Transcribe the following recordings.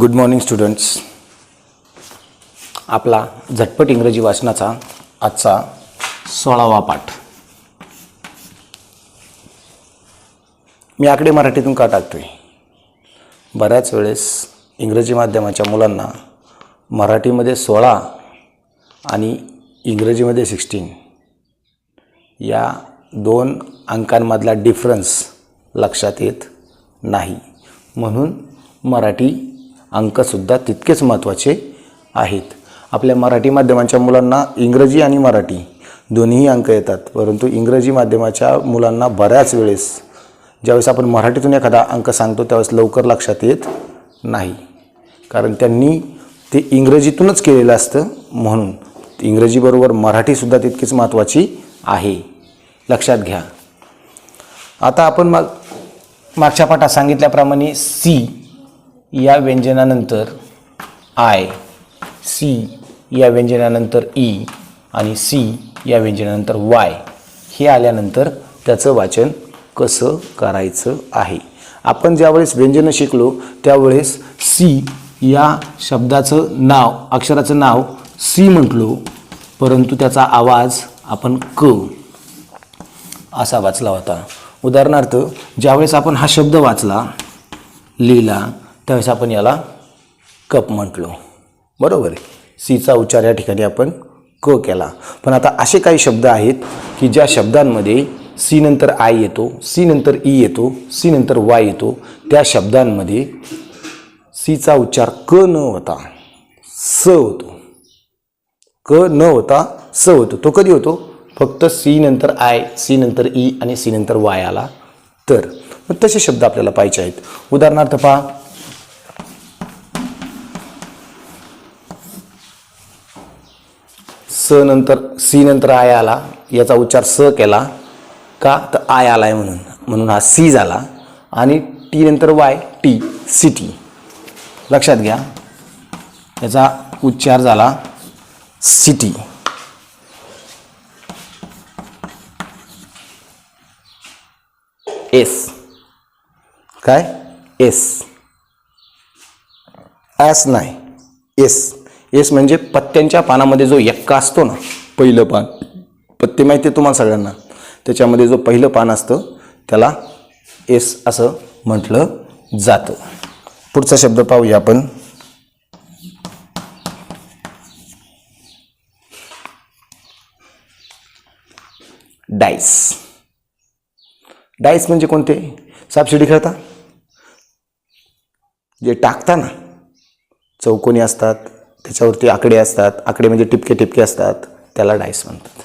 Good morning students आपला झटपट इंग्रजी वाचनाचा आजचा सोळावा पाठ. मी आकडे मराठीतून का टाकतो आहे बऱ्याच वेळेस इंग्रजी माध्यमाच्या मुलांना मराठीमध्ये सोळा आणि इंग्रजीमध्ये सिक्स्टीन या दोन अंकांमधला डिफरन्स लक्षात येत नाही. म्हणून मराठी अंकसुद्धा तितकेच महत्त्वाचे आहेत. आपल्या मराठी माध्यमांच्या मुलांना इंग्रजी आणि मराठी दोन्हीही अंक येतात. परंतु इंग्रजी माध्यमाच्या मुलांना बऱ्याच वेळेस ज्यावेळेस आपण मराठीतून एखादा अंक सांगतो त्यावेळेस लवकर लक्षात येत नाही. कारण त्यांनी ते इंग्रजीतूनच केलेलं असतं. म्हणून इंग्रजीबरोबर मराठीसुद्धा तितकीच महत्त्वाची आहे. लक्षात घ्या. आता आपण मग मागच्या पाठात सांगितल्याप्रमाणे सी या व्यंजनानंतर आय सी या व्यंजनानंतर ई आणि सी या व्यंजनानंतर वाय हे आल्यानंतर त्याचं वाचन कसं करायचं आहे? आपण ज्यावेळेस व्यंजनं शिकलो त्यावेळेस सी या शब्दाचं नाव अक्षराचं नाव सी म्हटलो परंतु त्याचा आवाज आपण क असा वाचला होता. उदाहरणार्थ ज्यावेळेस आपण हा शब्द वाचला लिहिला त्यावेळेस आपण याला कप म्हटलो. बरोबर आहे? सीचा उच्चार या ठिकाणी आपण क केला. पण आता असे काही शब्द आहेत की ज्या शब्दांमध्ये सी नंतर आय येतो सी नंतर ई येतो सी नंतर वाय येतो त्या शब्दांमध्ये सीचा उच्चार क न होता स होतो. क न होता स होतो. तो कधी होतो? फक्त सी नंतर आय सी नंतर ई आणि सी नंतर वाय आला. तर मग तसे शब्द आपल्याला पाहिजे आहेत. उदाहरणार्थ पहा स नंतर सी नंतर आय आला याचा उच्चार स केला का तर आय आला आहे म्हणून. म्हणून हा सी झाला आणि टी नंतर वाय टी सिटी लक्षात घ्या. याचा उच्चार झाला सिटी एस. काय? एस. ॲस नाही. एस. एस म्हणजे पत्त्यांच्या पानामध्ये जो एक्का असतो ना पहिलं पान. पत्ते माहिती आहे तुम्हाला सगळ्यांना? त्याच्यामध्ये जो पहिलं पान असतं त्याला एस असं म्हटलं जातं. पुढचा शब्द पाहूया आपण. डाईस डाईस म्हणजे कोणते? सापशिडी खेळता? जे टाकता ना चौकोनी असतात त्याच्यावरती आकडे असतात. आकडे म्हणजे टिपके टिपके असतात. त्याला डायस म्हणतात.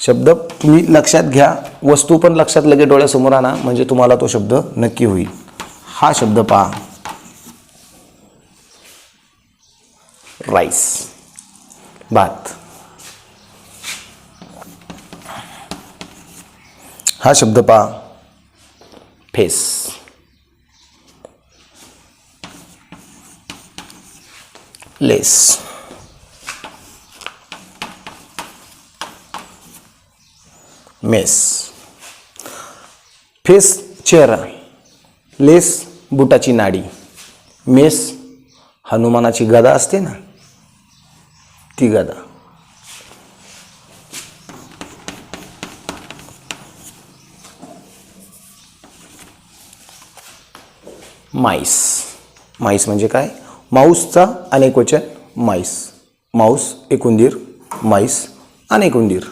शब्द तुम्ही लक्षात घ्या. वस्तू पण लक्षात लगे डोळ्यासमोर आणा. म्हणजे तुम्हाला तो शब्द नक्की होईल. हा शब्द पहा. राईस भात. हा शब्द पहा. फेस. लेस मेस फेस चेहरा लेस बुटाची नाडी मेस हनुमानाची गदा असते ना ती गदा माईस माईस म्हणजे काय? माऊसचा अनेक वचन माईस. माऊस एकुंदीर माईस अनेक उंदीर.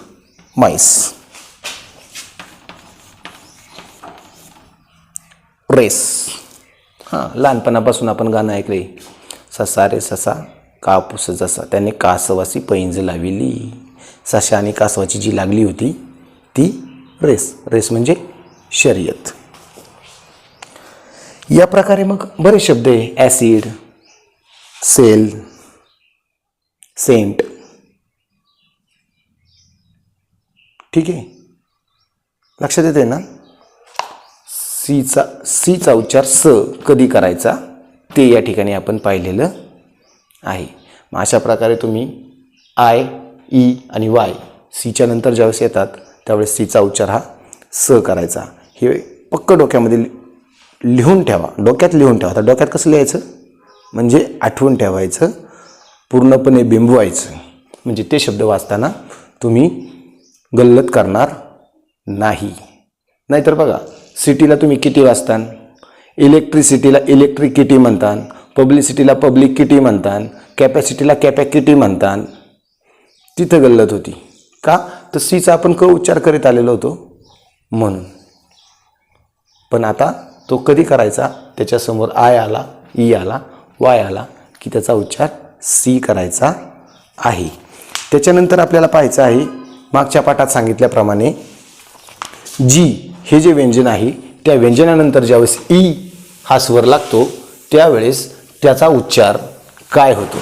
माईस. रेस. हां लहानपणापासून आपण गाणं ऐकले ससा रे ससा कापूस जसा. त्याने कासवाची पैंज लाविली. सशा आणि कासवाची जी लागली होती ती रेस. रेस म्हणजे शर्यत. या प्रकारे मग बरेच शब्द आहे. Acid cell cent. ठीक आहे? लक्षात येते ना? सीचा सीचा उच्चार स कधी करायचा? ते या ठिकाणी आपण पाहिलेलं आहे. मग अशा प्रकारे तुम्ही आय ई आणि वाय सीच्या नंतर ज्यावेळेस येतात त्यावेळेस सीचा उच्चार हा स करायचा. हे पक्क डोक्यामध्ये लिहून ठेवा. डोक्यात लिहून ठेवा. आता डोक्यात कसं लिहायचं? म्हणजे आठवण ठेवायचं पूर्णपणे बिंबवायचं. म्हणजे ते शब्द वाचताना तुम्ही गल्लत करणार नाही. नाहीतर बघा सिटीला तुम्ही किती वाचतान? इलेक्ट्रिसिटीला इलेक्ट्रिक किटी म्हणतान? पब्लिसिटीला पब्लिक किटी म्हणतान? कॅपॅसिटीला कॅपॅकिटी म्हणतान? तिथं गल्लत होती. का? तर सीचा आपण क उच्चार करीत आलेलो होतो? म्हणून. पण आता तो कधी करायचा? त्याच्यासमोर आय आला ई आला वाय आला की त्याचा उच्चार सी करायचा आहे. त्याच्यानंतर आपल्याला पाहायचं आहे मागच्या पाठात सांगितल्याप्रमाणे जी हे जे व्यंजन आहे त्या व्यंजनानंतर ज्यावेळेस ई हा स्वर लागतो त्यावेळेस त्याचा उच्चार काय होतो?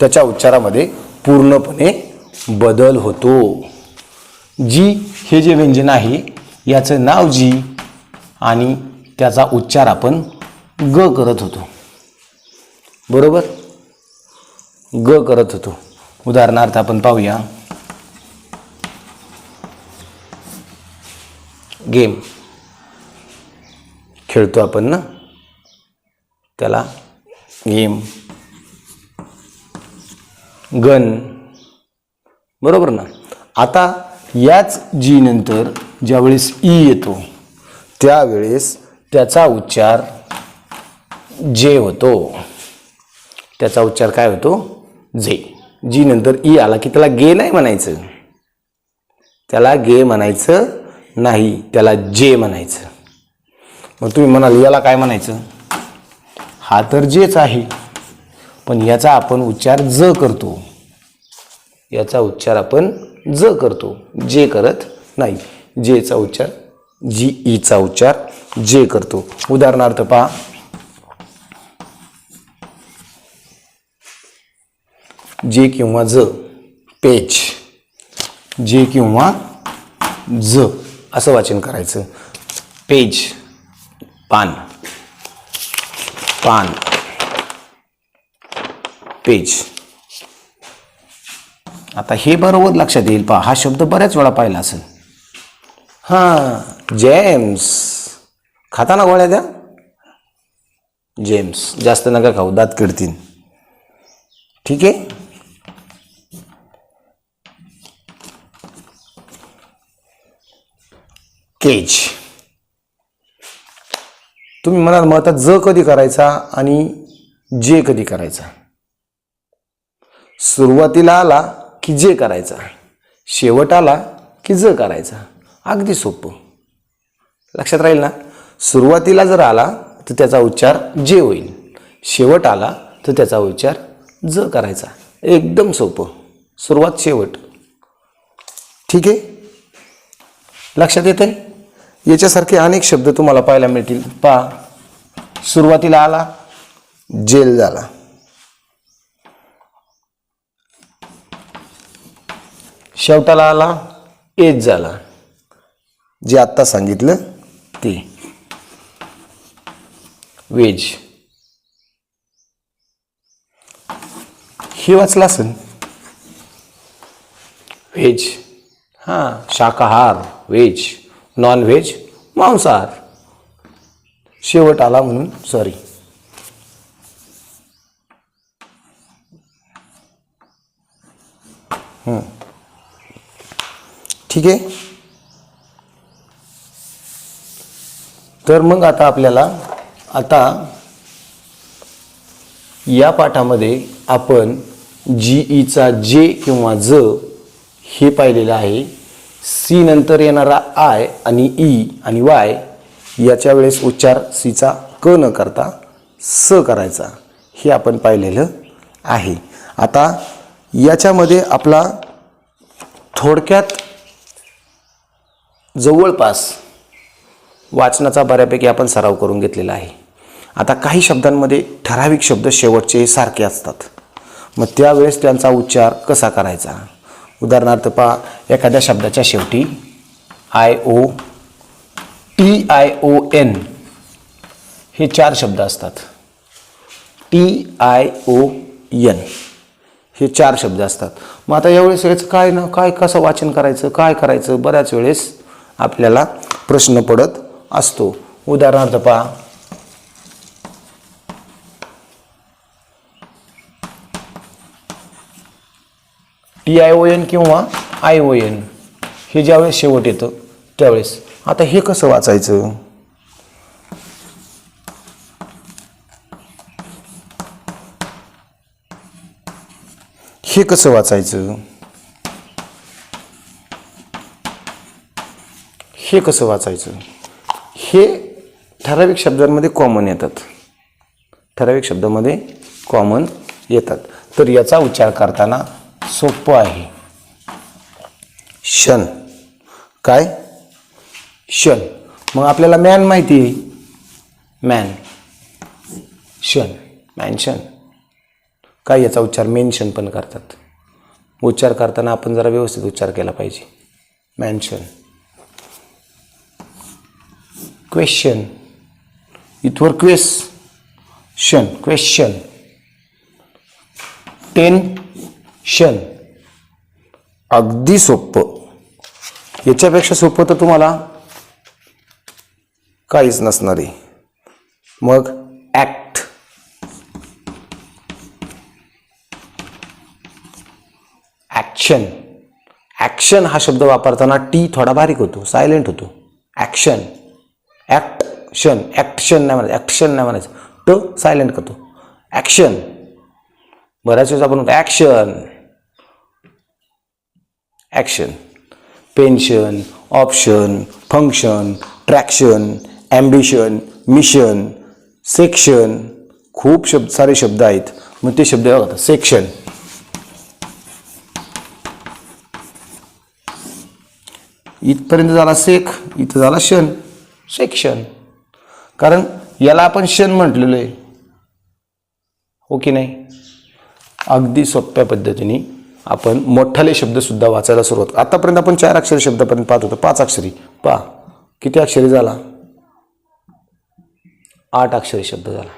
त्याच्या उच्चारामध्ये पूर्णपणे बदल होतो. जी हे जे व्यंजन आहे याचं नाव जी आणि त्याचा उच्चार आपण ग करत होतो. बरोबर? ग करत होतो. उदाहरणार्थ आपण पाहूया. गेम खेळतो आपण ना? त्याला गेम गन बरोबर ना? आता याच जी नंतर ज्यावेळेस ई येतो त्यावेळेस त्याचा उच्चार जे होतो. त्याचा उच्चार काय होतो? जे जी नंतर ई आला की त्याला गे नाही म्हणायचं. त्याला गे म्हणायचं नाही त्याला जे म्हणायचं. मग तुम्ही म्हणाल याला काय म्हणायचं? हा तर जेच आहे. पण याचा आपण उच्चार ज करतो. याचा उच्चार आपण ज करतो. जे करत नाही. जेचा उच्चार जी ईचा उच्चार जे करतो. उदाहरणार्थ पहा जे किंवा ज पेज जे किंवा ज असं वाचन करायचं. पेज पान. पान. पेज. आता हे बरोबर लक्षात येईल. पहा हा शब्द बऱ्याच वेळा पाहिला असेल. हां जेम्स. खाताना गोळ्या द्या जेम्स. जास्त नका खाऊ दात किडतील ठीक आहे? केज. तुम्ही म्हणाल मग आता ज कधी करायचा आणि जे कधी करायचा? सुरुवातीला आला की जे करायचा. शेवट आला की ज करायचा. अगदी सोपं. लक्षात राहील ना? सुरुवातीला जर आला तर त्याचा उच्चार जे होईल. शेवट आला तर त्याचा उच्चार ज करायचा. एकदम सोपं. सुरुवात शेवट. ठीक आहे? लक्षात येतं आहे याच्यासारखे अनेक शब्द तुम्हाला पाहायला मिळतील. पहा सुरुवातीला आला जेल झाला. शेवटाला आला एज झाला. जे आत्ता सांगितलं ते. वेज. हे वाचलं असेल. व्हेज हां शाकाहार व्हेज नॉनव्हेज मांसाहार. शेवट आला म्हणून सॉरी. ठीक आहे? तर मग आता आपल्याला आता या पाठामध्ये आपण जी ईचा जे किंवा ज हे पाहिलेलं आहे. सी नंतर येणारा आय आणि ई आणि वाय याच्या वेळेस उच्चार सीचा क न करता स करायचा. हे आपण पाहिलेलं आहे. आता याच्यामध्ये आपला थोडक्यात जवळपास वाचनाचा बऱ्यापैकी आपण सराव करून घेतलेला आहे. आता काही शब्दांमध्ये ठराविक शब्द शेवटचे सारखे असतात. मग त्यावेळेस त्यांचा उच्चार कसा करायचा? उदाहरणार्थ पहा एखाद्या शब्दाच्या शेवटी I O T I O N हे चार शब्द असतात. टी आय ओ एन हे चार शब्द असतात. मग आता यावेळेस याचं काय ना काय कसं वाचन करायचं काय करायचं? बऱ्याच वेळेस आपल्याला प्रश्न पडत असतो. उदाहरणार्थ पहा टी आय ओ एन किंवा आय ओ एन हे ज्यावेळेस शेवट येतं त्यावेळेस. आता हे कसं वाचायचं? हे कसं वाचायचं? हे कसं वाचायचं? हे ठराविक शब्दांमध्ये कॉमन येतात. ठराविक शब्दामध्ये कॉमन येतात. तर याचा उच्चार करताना सोपं आहे. शन काय? शन मग आपल्याला मॅन माहिती आहे. मॅन शन मॅनशन काय याचा उच्चार? मेन्शन पण करतात. उच्चार करताना आपण जरा व्यवस्थित उच्चार केला पाहिजे. मॅन्शन क्वेश्चन इथवर क्वेश्चन टेन क्षण अगदी सोपं. याच्यापेक्षा सोपं तर तुम्हाला काहीच नसणार. आहे मग ॲक्ट ॲक्शन ॲक्शन हा शब्द वापरताना टी थोडा बारीक होतो सायलेंट होतो. ॲक्शन ॲक्ट शन ॲक्शन नाही म्हणायचं ॲक्शन नाही म्हणायचं. ट सायलेंट करतो. ॲक्शन बऱ्याच वेळेस आपण action action pension option function traction ambition mission section खूप शब्द सारे शब्द आहेत. मग ते शब्द बघा सेक्शन इथपर्यंत झाला सेक इथं झाला शन सेक्शन कारण याला आपण शन म्हटलेलं आहे. हो की नाही? अगदी सोप्या पद्धतीने. आपण मोठाले शब्दसुद्धा वाचायला सुरुवात आतापर्यंत आपण चार अक्षरी शब्दापर्यंत पाहत होतो. पाच अक्षरी. पा किती अक्षरी झाला? आठ अक्षरी शब्द झाला.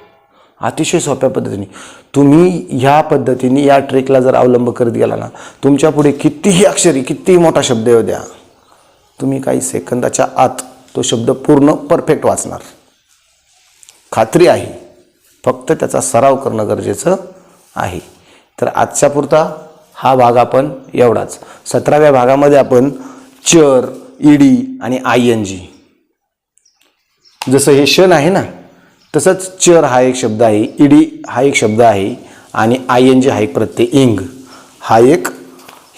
अतिशय सोप्या पद्धतीने. तुम्ही ह्या पद्धतीने या ट्रेकला जर अवलंब करत गेला ना तुमच्यापुढे कितीही अक्षरी कितीही मोठा शब्द येऊ द्या तुम्ही काही सेकंदाच्या आत तो शब्द पूर्ण परफेक्ट वाचणार. खात्री आहे. फक्त त्याचा सराव करणं गरजेचं आहे. तर आजच्या पुरता हा भाग आपण एवढाच. सतराव्या भागामध्ये आपण चर ईडी आणि आय एन जी. जसं हे शन आहे ना तसंच चर हा एक शब्द आहे ईडी हा एक शब्द आहे आणि आय एन जी हा एक प्रत्यय इंग. हा एक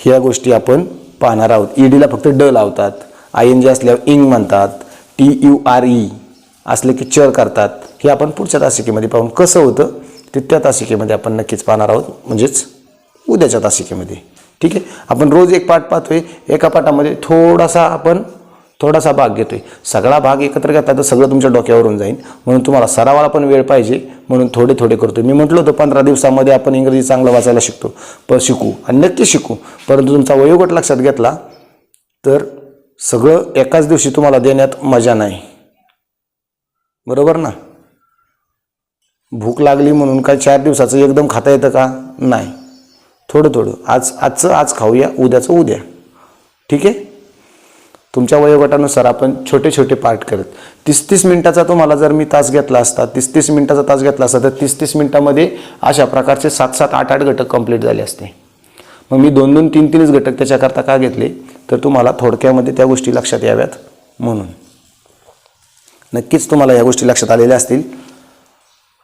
ह्या गोष्टी आपण पाहणार आहोत. ईडीला फक्त ड लावतात. आय एन जी असल्यावर इंग म्हणतात. टी यू आर ई असले की चर करतात. हे आपण पुढच्या तासिकेमध्ये पाहून कसं होतं ते त्या तासिकेमध्ये आपण नक्कीच पाहणार आहोत. म्हणजेच उद्याच्या तासिकेमध्ये. ठीक आहे? आपण रोज एक पाठ पाहतोय. एका पाठामध्ये थोडासा आपण थोडासा भाग घेतोय. सगळा भाग एकत्र घेतला तर सगळं तुमच्या डोक्यावरून जाईल. म्हणून तुम्हाला सरावाला पण वेळ पाहिजे. म्हणून थोडे थोडे करतो मी म्हटलं होतं पंधरा दिवसामध्ये आपण इंग्रजी चांगलं वाचायला शिकतो. प शिकू आणि नक्की शिकू. परंतु तुमचा वयोगट लक्षात घेतला तर सगळं एकाच दिवशी तुम्हाला देण्यात मजा नाही. बरोबर ना? भूक लागली म्हणून काय चार दिवसाचं एकदम खाता येतं का? नाही. थोडं थोडं. आज आजचं आज खाऊया उद्याचं उद्या. ठीक आहे? तुमच्या वयोगटानुसार आपण छोटे छोटे पार्ट करत. तीस तीस मिनिटाचा तुम्हाला जर मी तास घेतला असता तीस तीस मिनिटाचा तास घेतला असता तर तीस तीस मिनिटामध्ये अशा प्रकारचे सात सात आठ आठ घटक कंप्लीट झाले असते. मग मी दोन दोन तीन तीनच घटक त्याच्याकरता का घेतले? तर तुम्हाला थोडक्यामध्ये त्या गोष्टी लक्षात याव्यात म्हणून. नक्कीच तुम्हाला या गोष्टी लक्षात आलेल्या असतील.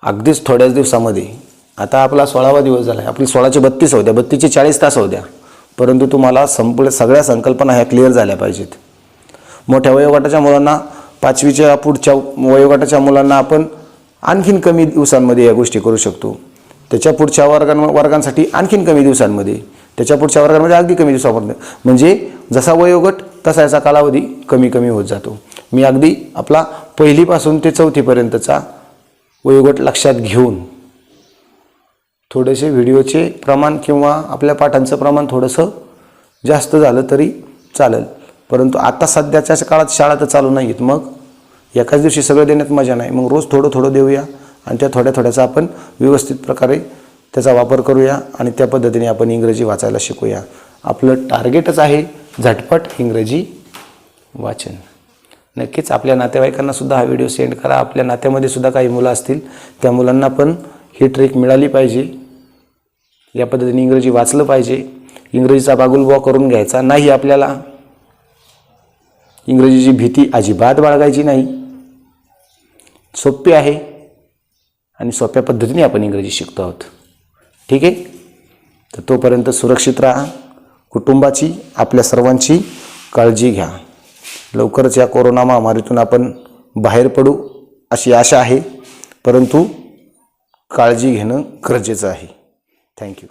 अगदीच थोड्याच दिवसामध्ये. आता आपला सोळावा दिवस झाला आहे आपली सोळाचे बत्तीस होऊ द्या बत्तीसचे चाळीस तास होऊ द्या. परंतु तुम्हाला संपूर्ण सगळ्या संकल्पना ह्या क्लिअर झाल्या पाहिजेत. मोठ्या वयोगटाच्या मुलांना पाचवीच्या पुढच्या वयोगटाच्या मुलांना आपण आणखीन कमी दिवसांमध्ये या गोष्टी करू शकतो. त्याच्या पुढच्या वर्गां वर्गांसाठी आणखीन कमी दिवसांमध्ये त्याच्या पुढच्या वर्गांमध्ये अगदी कमी दिवसापर्यंत म्हणजे जसा वयोगट तसा याचा कालावधी कमी कमी होत जातो. मी अगदी आपला पहिलीपासून ते चौथीपर्यंतचा वयोगट लक्षात घेऊन थोडेसे व्हिडिओचे प्रमाण किंवा आपल्या पाठांचं प्रमाण थोडंसं जास्त झालं तरी चालेल. परंतु आता सध्याच्या काळात शाळा तर चालू नाही आहेत मग एकाच दिवशी सगळं देण्यात मजा नाही. मग रोज थोडं थोडं देऊया आणि त्या थोड्या थोड्याचा आपण व्यवस्थित प्रकारे त्याचा वापर करूया आणि त्या पद्धतीने आपण इंग्रजी वाचायला शिकूया. आपलं टार्गेटच आहे झटपट इंग्रजी वाचन. नक्कीच आपल्या नातेवाईकांना सुद्धा हा व्हिडिओ सेंड करा. आपल्या नात्यामध्ये सुद्धा काही मुलं असतील. त्या मुलांना पण ही ट्रिक मिळाली पाहिजे. या पद्धतीने इंग्रजी वाचलं पाहिजे. इंग्रजीचा बागुलबुवा करून घ्यायचा नाही आपल्याला. इंग्रजीची भीती अजिबात बाळगायची नाही. सोपी आहे आणि सोप्या पद्धतीने आपण इंग्रजी शिकतो आहोत. ठीक आहे? तर तोपर्यंत सुरक्षित राहा. कुटुंबाची आपल्या सर्वांची काळजी घ्या. लवकरच या कोरोना महामारीतून आपण बाहेर पडू अशी आशा आहे. परंतु काळजी घेणं गरजेचं आहे. थँक्यू